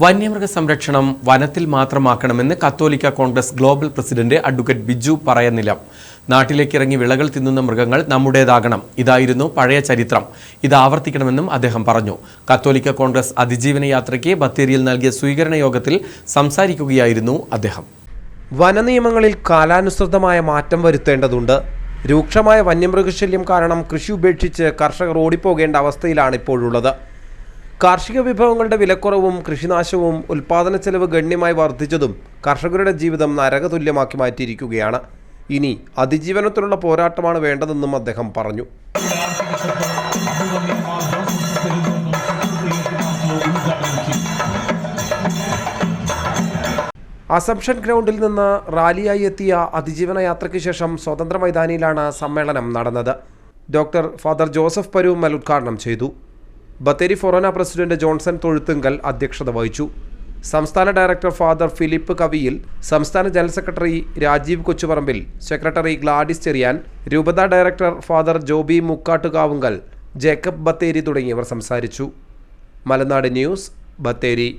വന്യമൃഗ സംരക്ഷണം വനത്തിൽ മാത്രമാക്കണമെന്ന് കത്തോലിക്ക Congress global president advocate Biju പറയുന്നില്ല. നാട്ടിലേക്ക് ഇറങ്ങി വിളകൾ തിന്നുന്ന മൃഗങ്ങൾ നമ്മുടേതാകണം. ഇതായിരുന്നു പഴയ ചരിത്രം. ഇത് ആവർത്തിക്കണമെന്നും അദ്ദേഹം പറഞ്ഞു. കത്തോലിക്ക കോൺഗ്രസ് അതിജീവന യാത്രയ്ക്ക് ബത്തേരിയിൽ നൽകിയ സ്വീകരണ യോഗത്തിൽ സംസാരിക്കുകയായിരുന്നു അദ്ദേഹം. വനനിയമങ്ങളിൽ കാലാനുസൃതമായ മാറ്റം വരുത്തേണ്ടതുണ്ട്. രൂക്ഷമായ വന്യമൃഗശല്യം കാരണം കൃഷി ഉപേക്ഷിച്ച് കർഷകർ ഓടിപ്പോകേണ്ട അവസ്ഥയിലാണ് ഇപ്പോഴുള്ളത്. കാർഷിക വിഭവങ്ങളുടെ വിലക്കുറവും കൃഷിനാശവും ഉൽപാദന ചെലവ് ഗണ്യമായി വർദ്ധിച്ചതും കർഷകരുടെ ജീവിതം നരകതുല്യമാക്കി മാറ്റിയിരിക്കുകയാണ്. ഇനി അതിജീവനത്തിനുള്ള പോരാട്ടമാണ് വേണ്ടതെന്നും അദ്ദേഹം പറഞ്ഞു. അസംഷൻ ഗ്രൗണ്ടിൽ നിന്ന് റാലിയായി എത്തിയ അതിജീവന യാത്രയ്ക്ക് ശേഷം സ്വതന്ത്ര മൈതാനിയിലാണ് സമ്മേളനം നടന്നത്. ഡോക്ടർ ഫാദർ ജോസഫ് പരൂമൽ ഉദ്ഘാടനം ചെയ്തു. ബത്തേരി ഫൊറോന പ്രസിഡന്റ് ജോൺസൺ തൊഴുത്തുങ്കൽ അധ്യക്ഷത വഹിച്ചു. സംസ്ഥാന ഡയറക്ടർ ഫാദർ ഫിലിപ്പ് കവിയിൽ സംസ്ഥാന general secretary Rajeev Kochuparambil secretary Gladys Cheriyan രൂപത director father Joby Mukkattukavungal Jacob Bathery തുടങ്ങിയവർ സംസാരിച്ചു. മലനാട് ന്യൂസ് ബത്തേരി.